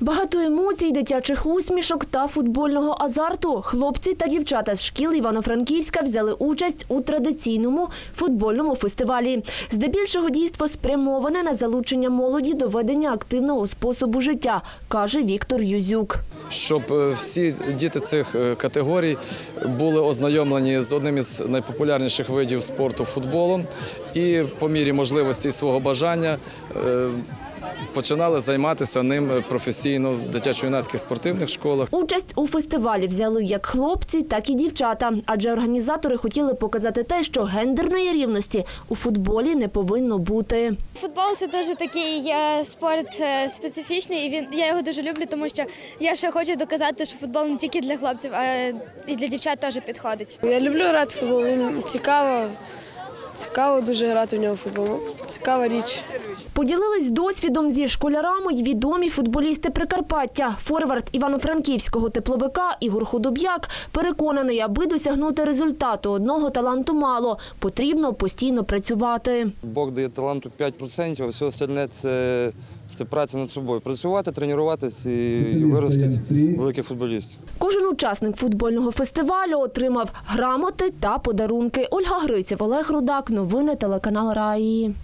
Багато емоцій, дитячих усмішок та футбольного азарту. Хлопці та дівчата з шкіл Івано-Франківська взяли участь у традиційному футбольному фестивалі. Здебільшого дійство спрямоване на залучення молоді до ведення активного способу життя, каже Віктор Юзюк. щоб е, всі діти цих е, категорій були ознайомлені з одним із найпопулярніших видів спорту футболом і по мірі можливості і свого бажання е, починали займатися ним професійно в дитячо-юнацьких спортивних школах. Участь у фестивалі взяли як хлопці, так і дівчата, адже організатори хотіли показати те, що гендерної рівності у футболі не повинно бути. Футбол це дуже такий е, спорт е, специфічний, і він я його дуже люблю, тому що я ще хочу доказати, що футбол не тільки для хлопців, а і для дівчат теж підходить. Я люблю грати в футбол, він цікаво. Цікаво дуже грати в нього в футбол. Цікава річ. Поділились досвідом зі школярами й відомі футболісти Прикарпаття. Форвард івано-франківського тепловика Ігор Худоб'як переконаний, аби досягнути результату одного таланту мало. Потрібно постійно працювати. Бог дає таланту 5%, а все остальне це, це праця над собою. Працювати, тренуватись і, виростити футболіст. футболістів. Кожен учасник футбольного фестивалю отримав грамоти та подарунки. Ольга Гриців, Олег Рудак. Новини телеканал Раї.